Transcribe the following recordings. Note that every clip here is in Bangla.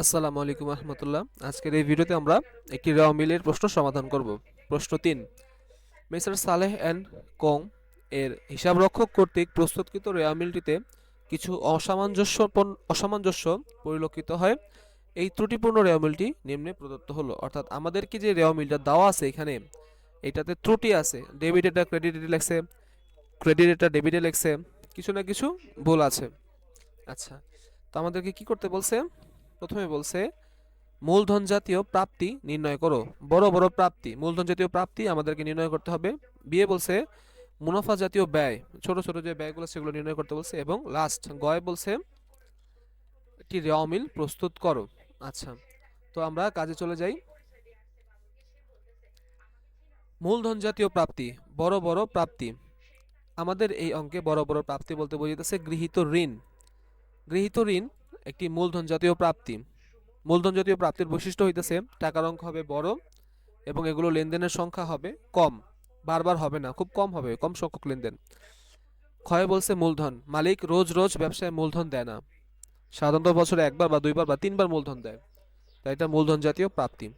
আসসালামু আলাইকুম রহমতুল্লাহ আজকের এই ভিডিওতে আমরা একটি রেওয়া মিলের প্রশ্ন সমাধান করব। প্রশ্ন তিন, মিস্টার সালেহ অ্যান্ড কং এর হিসাবরক্ষক কর্তৃক প্রস্তুতকৃত মিলটিতে কিছু অসামঞ্জস্য অসামঞ্জস্য পরিলক্ষিত হয়। এই ত্রুটিপূর্ণ মিলটি নিম্নে প্রদত্ত হলো, অর্থাৎ আমাদেরকে যে মিলটা দেওয়া আছে এখানে, এটাতে ত্রুটি আছে ডেবিট এটা ক্রেডিট লেখছে ক্রেডিট এটা ডেবিটে লেখছে, কিছু না কিছু ভুল আছে। আচ্ছা তো আমাদেরকে কি করতে বলছে? প্রথমে বলছে, মূলধন জাতীয় প্রাপ্তি নির্ণয় করো। বড় বড় প্রাপ্তি, মূলধন জাতীয় প্রাপ্তি আমাদেরকে নির্ণয় করতে হবে। বিয়ে বলছে, মুনাফা জাতীয় ব্যয়। ছোট ছোট যে ব্যয়গুলো সেগুলো নির্ণয় করতে বলছে এবং লাস্ট গয় বলছে, একটি রেওয়া মিল প্রস্তুত করো। আচ্ছা তো আমরা কাজে চলে যাই। মূলধন জাতীয় প্রাপ্তি, বড় বড় প্রাপ্তি। আমাদের এই অঙ্কে বড় বড় প্রাপ্তি বলতে বোঝাইতেছে গৃহীত ঋণ। গৃহীত ঋণ একটি মূলধন জাতীয় প্রাপ্তি। মূলধন জাতীয় প্রাপ্তির বৈশিষ্ট্য হইতেছে, টাকার অঙ্ক হবে বড় এবং এগুলো লেনদেনের সংখ্যা হবে কম। বারবার হবে না, খুব কম হবে, কম সংখ্যক লেনদেন। ক্ষয় বলছে মূলধন, মালিক রোজ রোজ ব্যবসায় মূলধন দেয় না। সাধারণত বছরে একবার বা দুইবার বা তিনবার মূলধন দেয়। তাই এটা মূলধন জাতীয় প্রাপ্তি।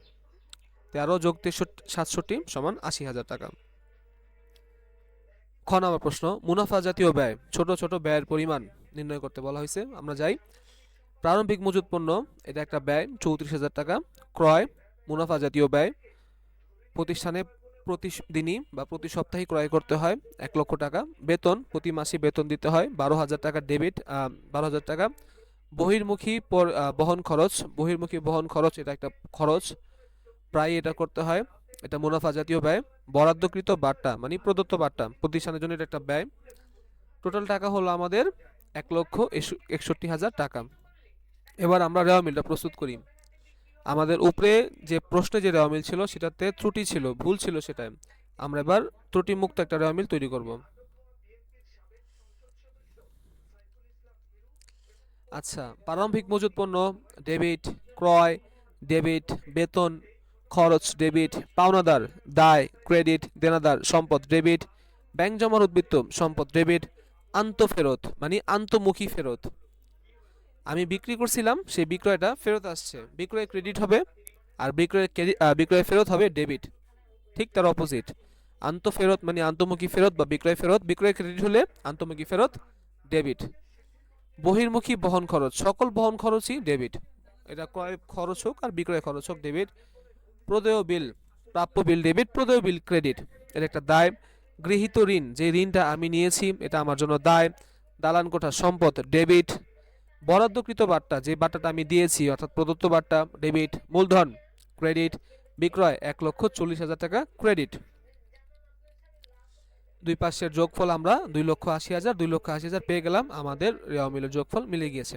তেরো যোগ তেষট্টি, সাতষট্টি সমান আশি হাজার টাকা। খ নম্বর প্রশ্ন, মুনাফা জাতীয় ব্যয়, ছোট ছোট ব্যয়ের পরিমাণ নির্ণয় করতে বলা হয়েছে। আমরা যাই। প্রারম্ভিক মজুত পণ্য, এটা একটা ব্যয়, চৌত্রিশ হাজার টাকা। ক্রয়, মুনাফা জাতীয় ব্যয়। প্রতিষ্ঠানে প্রতিদিনই বা প্রতি সপ্তাহে ক্রয় করতে হয় এক লক্ষ টাকা। বেতন, প্রতি মাসে বেতন দিতে হয় বারো হাজার টাকা ডেবিট বারো হাজার টাকা। বহির্মুখী বহন খরচ, বহির্মুখী বহন খরচ, এটা একটা খরচ। প্রায় এটা করতে হয়, এটা মুনাফা জাতীয় ব্যয়। বরাদ্দকৃত বার্তা মানে প্রদত্ত বার্তা প্রতিষ্ঠানের জন্য এটা একটা ব্যয়। টোটাল টাকা হলো আমাদের এক লক্ষ একষট্টি হাজার টাকা। এবার আমরা রেওয়া মিলটা প্রস্তুত করি। আমাদের উপরে যে প্রশ্নে যে রেওয়া মিল ছিল, সেটাতে ত্রুটি ছিল, ভুল ছিল সেটাই। আমরা এবার ত্রুটি মুক্ত একটা রেওয়া মিল তৈরি করব। আচ্ছা প্রারম্ভিক মজুত পণ্য ডেবিট ক্রয় ডেবিট বেতন, খরচ ডেবিট পাওনাদার, দায় ক্রেডিট দেনাদার, সম্পদ ডেবিট ব্যাংক জমার উদ্বৃত্ত, সম্পদ ডেবিট আন্তঃফেরত মানে আন্তঃমুখী ফেরত। আমি বিক্রি করছিলাম, সেই বিক্রয়টা ফেরত আসছে। বিক্রয় ক্রেডিট হবে আর বিক্রয় বিক্রয় ফেরত হবে ডেবিট ঠিক তার অপোজিট আন্ত ফেরত মানে আন্তমুখী ফেরত বা বিক্রয় ফেরত, বিক্রয় ক্রেডিট হলে আন্তঃমুখী ফেরত ডেবিট বহির্মুখী বহন খরচ, সকল বহন খরচই ডেবিট এটা ক্রয় খরচ হোক আর বিক্রয় খরচ হোক ডেবিট প্রদেয় বিল, প্রাপ্য বিল ডেবিট প্রদেয় বিল ক্রেডিট এটা একটা দায়। গৃহীত ঋণ, যে ঋণটা আমি নিয়েছি, এটা আমার জন্য দায়। দালান কোঠা সম্পদ ডেবিট বরাদ্দকৃত বার্তা, যে বার্তাটা আমি দিয়েছি, অর্থাৎ প্রদত্ত বার্তা, ডেবিট, মূলধন, ক্রেডিট, বিক্রয়, এক লক্ষ চল্লিশ হাজার টাকা ক্রেডিট। দুই পাশের যোগফল আমরা দুই লক্ষ আশি হাজার, দুই লক্ষ আশি হাজার পেয়ে গেলাম, আমাদের রেওয়া মিলের যোগফল মিলে গিয়েছে।